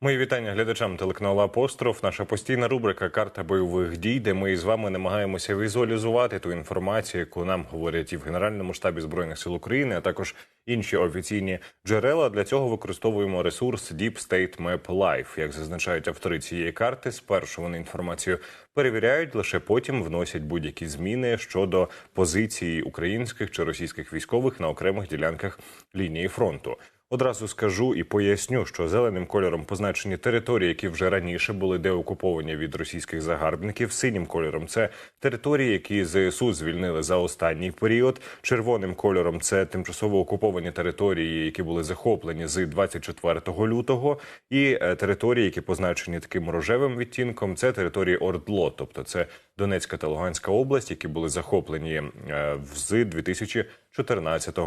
Мої вітання глядачам телеканалу Апостроф. Наша постійна рубрика Карта бойових дій, де ми з вами намагаємося візуалізувати ту інформацію, яку нам говорять і в Генеральному штабі збройних сил України, а також інші офіційні джерела. Для цього використовуємо ресурс Deep State Map Life. Як зазначають автори цієї карти, спершу вони інформацію перевіряють, лише потім вносять будь-які зміни щодо позиції українських чи російських військових на окремих ділянках лінії фронту. Одразу скажу і поясню, що зеленим кольором позначені території, які вже раніше були деокуповані від російських загарбників. Синім кольором це території, які ЗСУ звільнили за останній період. Червоним кольором це тимчасово окуповані території, які були захоплені з 24 лютого. І е, території, які позначені таким рожевим відтінком, це території ОРДЛО, тобто це Донецька та Луганська область, які були захоплені е, з 2014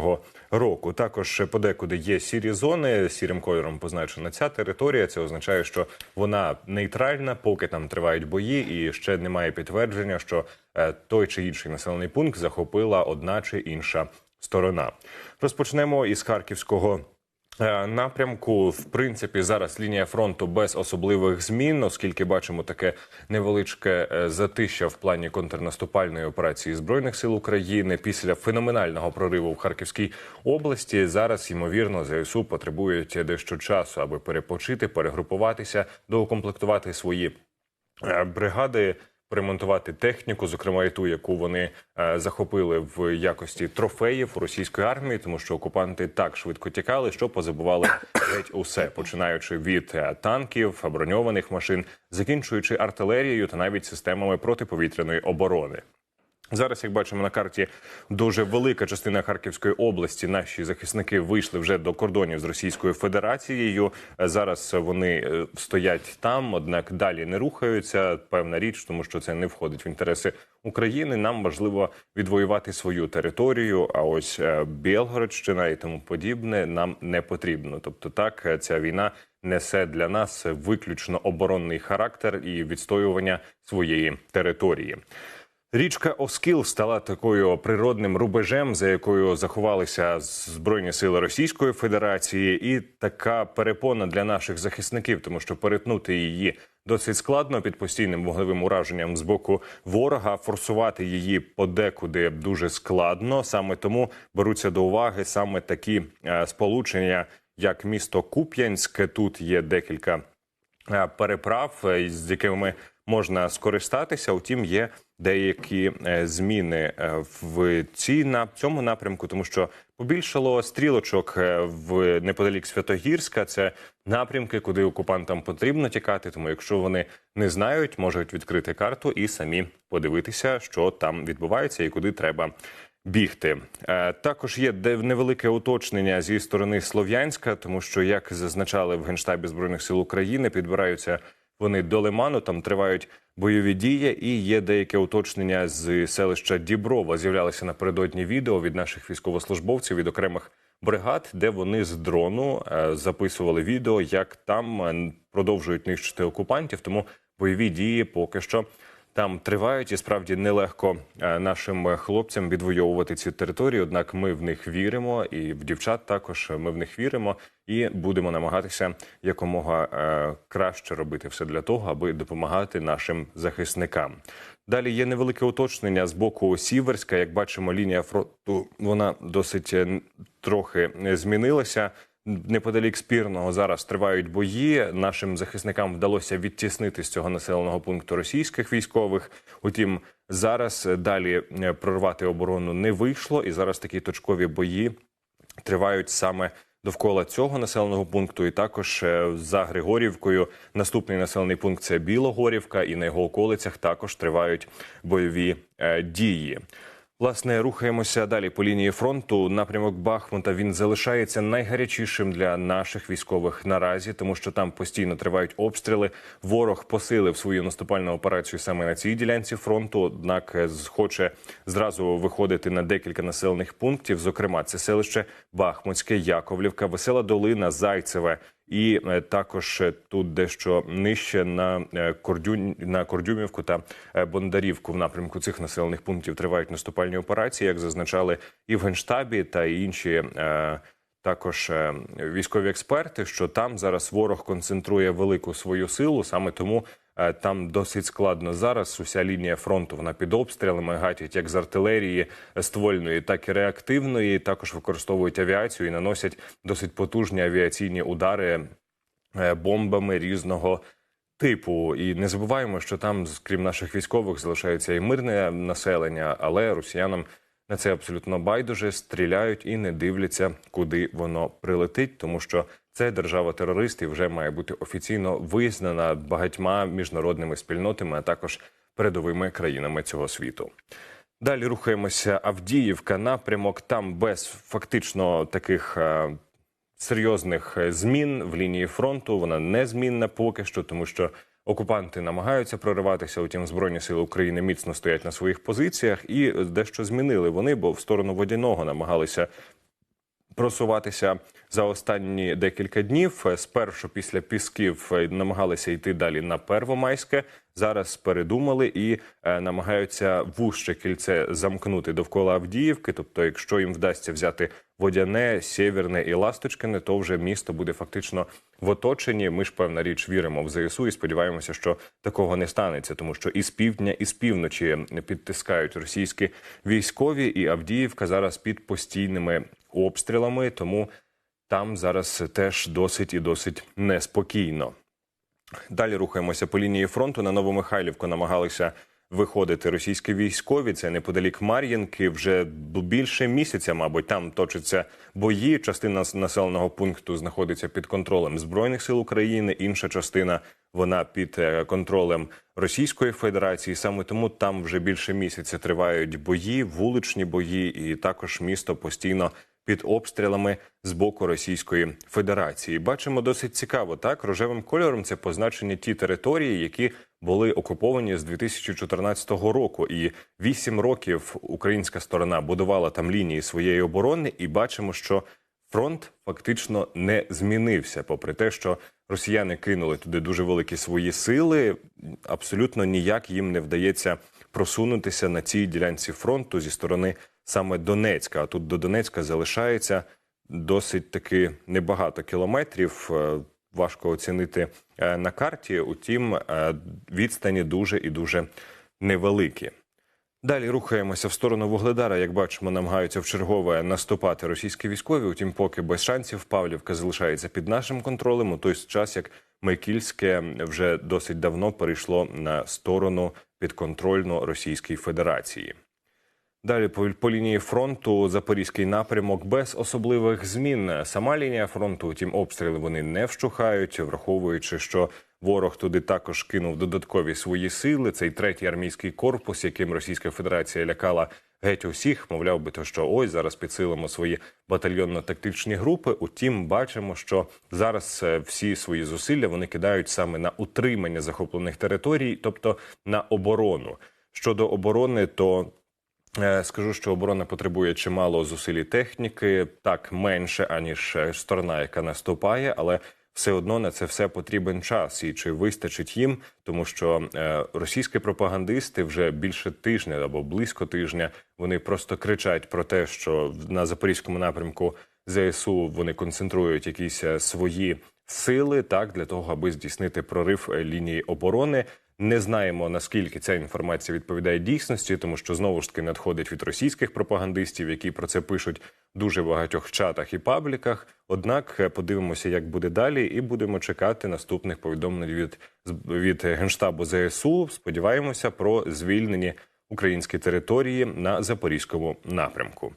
року. Також подекуди є сірі зони. Сірим кольором позначена ця територія. Це означає, що вона нейтральна, поки там тривають бої, і ще немає підтвердження, що е, той чи інший населений пункт захопила одна чи інша сторона. Розпочнемо із харківського. Е, Напрямку, в принципі, зараз лінія фронту без особливих змін, оскільки бачимо таке невеличке е, затища в плані контрнаступальної операції збройних сил України після феноменального прориву в Харківській області. Зараз ймовірно ЗСУ потребують дещо часу, аби перепочити, перегрупуватися, доукомплектувати свої е, бригади. Перемонтувати техніку, зокрема і ту, яку вони е, захопили в якості трофеїв російської армії, тому що окупанти так швидко тікали, що позабували геть усе, починаючи від е, танків, броньованих машин, закінчуючи артилерією та навіть системами протиповітряної оборони. Зараз, як бачимо на карті, дуже велика частина Харківської області. Наші захисники вийшли вже до кордонів з Російською Федерацією. Зараз вони е, стоять там, однак далі не рухаються. Певна річ, тому що це не входить в інтереси України. Нам важливо відвоювати свою територію. А ось е, Білгородщина і тому подібне нам не потрібно. Тобто, так е, ця війна несе для нас виключно оборонний характер і відстоювання своєї території. Річка Оскіл стала такою природним рубежем, за якою заховалися збройні сили Російської Федерації, і така перепона для наших захисників, тому що перетнути її досить складно під постійним вогневим ураженням з боку ворога. Форсувати її подекуди дуже складно. Саме тому беруться до уваги саме такі е, сполучення, як місто Куп'янськ. Тут є декілька е, переправ, е, з якими можна скористатися. Утім, є деякі е, зміни е, в цій на цьому напрямку, тому що побільшало стрілочок е, в неподалік Святогірська. Це напрямки, куди окупантам потрібно тікати. Тому, якщо вони не знають, можуть відкрити карту і самі подивитися, що там відбувається і куди треба. Бігти також є невелике уточнення зі сторони Слов'янська, тому що як зазначали в генштабі збройних сил України, підбираються вони до Лиману. Там тривають бойові дії, і є деяке уточнення з селища Діброва. З'являлися напередодні відео від наших військовослужбовців від окремих бригад, де вони з дрону е, записували відео, як там е, продовжують нищити окупантів. Тому бойові дії поки що там тривають і справді нелегко е, нашим хлопцям відвоювати ці території. Однак ми в них віримо, і в дівчат також ми в них віримо і будемо намагатися якомога е, краще робити все для того, аби допомагати нашим захисникам. Далі є невелике уточнення з боку Сіверська. Як бачимо, лінія фронту вона досить е, трохи змінилася. Неподалік спірного зараз тривають бої. Нашим захисникам вдалося відтіснити з цього населеного пункту російських військових. Утім, зараз далі е, прорвати оборону не вийшло, і зараз такі точкові бої тривають саме довкола цього населеного пункту. І також е, за Григорівкою наступний населений пункт це Білогорівка, і на його околицях також тривають бойові е, дії. Власне, рухаємося далі по лінії фронту. Напрямок Бахмута він залишається найгарячішим для наших військових наразі, тому що там постійно тривають обстріли. Ворог посилив свою наступальну операцію саме на цій ділянці фронту. Однак е, хоче зразу виходити на декілька населених пунктів. Зокрема, це селище Бахмутське, Яковлівка, Весела Долина, Зайцеве. І е, також е, тут дещо нижче на е, Кордюнь на Кордюмівку та Бондарівку в напрямку цих населених пунктів тривають наступальні операції, як зазначали і в генштабі та інші. також військові експерти, що там зараз ворог концентрує велику свою силу, саме тому там досить складно зараз. Уся лінія фронту вона під обстрілами гатять як з артилерії ствольної, так і реактивної. Також використовують авіацію і наносять досить потужні авіаційні удари е, бомбами різного. Типу, і не забуваємо, що там, крім наших військових, залишається і мирне населення, але росіянам на це абсолютно байдуже стріляють і не дивляться, куди воно прилетить, тому що це держава-терорист і вже має бути офіційно визнана багатьма міжнародними спільнотами, а також передовими країнами цього світу. Далі рухаємося. Авдіївка напрямок. Там без фактично таких е, серйозних змін в лінії фронту. Вона незмінна поки що, тому що окупанти намагаються прориватися. Утім, збройні сили України міцно стоять на своїх позиціях і дещо змінили вони, бо в сторону водяного намагалися просуватися за останні декілька днів. Е, Спершу після пісків е, намагалися йти далі на Первомайське. Зараз передумали і е, намагаються вужче кільце замкнути довкола Авдіївки. Тобто, якщо їм вдасться взяти водяне, сєвєрне і ласточкине, то вже місто буде фактично в оточенні. Ми ж певна річ віримо в ЗСУ і сподіваємося, що такого не станеться, тому що і з півдня, і з півночі підтискають російські військові, і Авдіївка зараз під постійними обстрілами. Тому там зараз теж досить і досить неспокійно. Далі рухаємося по лінії фронту. На Новомихайлівку намагалися виходити російські військові. Це неподалік Мар'їнки. Вже більше місяця, мабуть, там точаться бої. Частина населеного пункту знаходиться під контролем збройних сил України. Інша частина вона під е, контролем Російської Федерації. Саме тому там вже більше місяця тривають бої, вуличні бої, і також місто постійно під обстрілами з боку Російської Федерації. Бачимо досить цікаво. Так рожевим кольором це позначені ті території, які були окуповані з 2014 року. І вісім років українська сторона будувала там лінії своєї оборони, і бачимо, що фронт фактично не змінився, попри те, що росіяни кинули туди дуже великі свої сили. Абсолютно ніяк їм не вдається просунутися на цій ділянці фронту зі сторони саме Донецька. А тут до Донецька залишається досить таки небагато кілометрів. Е, Важко оцінити е, на карті. Утім, е, відстані дуже і дуже невеликі. Далі рухаємося в сторону Вугледара. Як бачимо, намагаються в чергове наступати російські військові. Утім, поки без шансів Павлівка залишається під нашим контролем. У той час як Майкільське вже досить давно перейшло на сторону підконтрольну Російській Федерації. Далі по, по лінії фронту Запорізький напрямок без особливих змін. Сама лінія фронту, втім, обстріли вони не вщухають, враховуючи, що ворог туди також кинув додаткові свої сили. Цей третій армійський корпус, яким Російська Федерація лякала геть усіх, мовляв би то, що ось зараз підсилимо свої батальйонно-тактичні групи. Утім, бачимо, що зараз е, всі свої зусилля вони кидають саме на утримання захоплених територій, тобто на оборону. Щодо оборони, то Е, Скажу, що оборона потребує чимало зусиль техніки, так менше аніж е, сторона, яка наступає, але все одно на це все потрібен час. І чи вистачить їм, тому що е, російські пропагандисти вже більше тижня або близько тижня вони просто кричать про те, що на запорізькому напрямку ЗСУ вони концентрують якісь е, свої сили так для того, аби здійснити прорив е, лінії оборони. Не знаємо наскільки ця інформація відповідає дійсності, тому що знову ж таки надходить від російських пропагандистів, які про це пишуть дуже багатьох чатах і пабліках. Однак е, подивимося, як буде далі, і будемо чекати наступних повідомлень від від генштабу ЗСУ. Сподіваємося про звільнені українські території на запорізькому напрямку.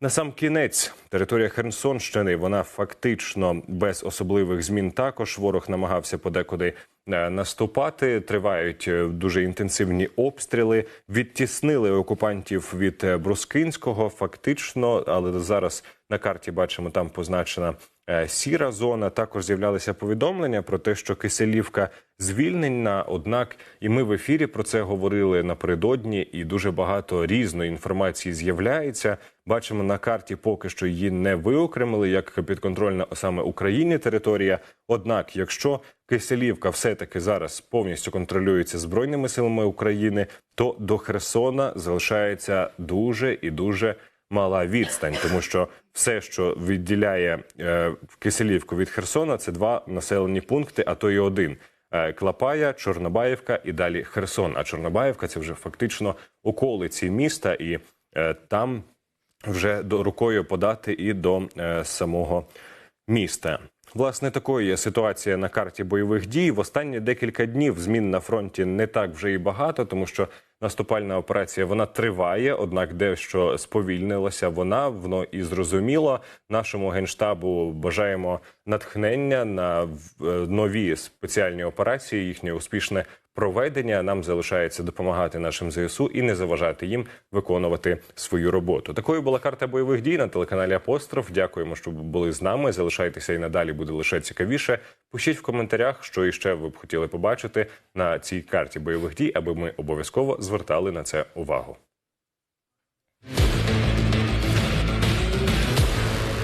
На сам кінець територія Херсонщини вона фактично без особливих змін. Також ворог намагався подекуди е, наступати. Тривають е, дуже інтенсивні обстріли. Відтіснили окупантів від е, Брускинського. Фактично, але зараз на карті бачимо, там позначена сіра зона. Також з'являлися повідомлення про те, що Киселівка звільнена. Однак, і ми в ефірі про це говорили напередодні, і дуже багато різної інформації з'являється. Бачимо на карті, поки що її не виокремили як підконтрольна саме Україні територія. Однак, якщо Киселівка все-таки зараз повністю контролюється збройними силами України, то до Херсона залишається дуже і дуже мала відстань, тому що все, що відділяє е, Киселівку від Херсона, це два населені пункти, а то й один. Е, Клапая, Чорнобаївка і далі Херсон. А Чорнобаївка це вже фактично околиці міста, і е, там вже до рукою подати і до е, самого міста. Власне, такою є ситуація на карті бойових дій. В останні декілька днів змін на фронті не так вже і багато, тому що наступальна операція вона триває, однак дещо сповільнилася вона. Воно і зрозуміло. Нашому генштабу бажаємо натхнення на е, нові спеціальні операції, їхнє успішне проведення. Нам залишається допомагати нашим ЗСУ і не заважати їм виконувати свою роботу. Такою була карта бойових дій на телеканалі Апостроф. Дякуємо, що були з нами. Залишайтеся і надалі буде лише цікавіше. Пишіть в коментарях, що іще ви б хотіли побачити на цій карті бойових дій, аби ми обов'язково звертали на це увагу.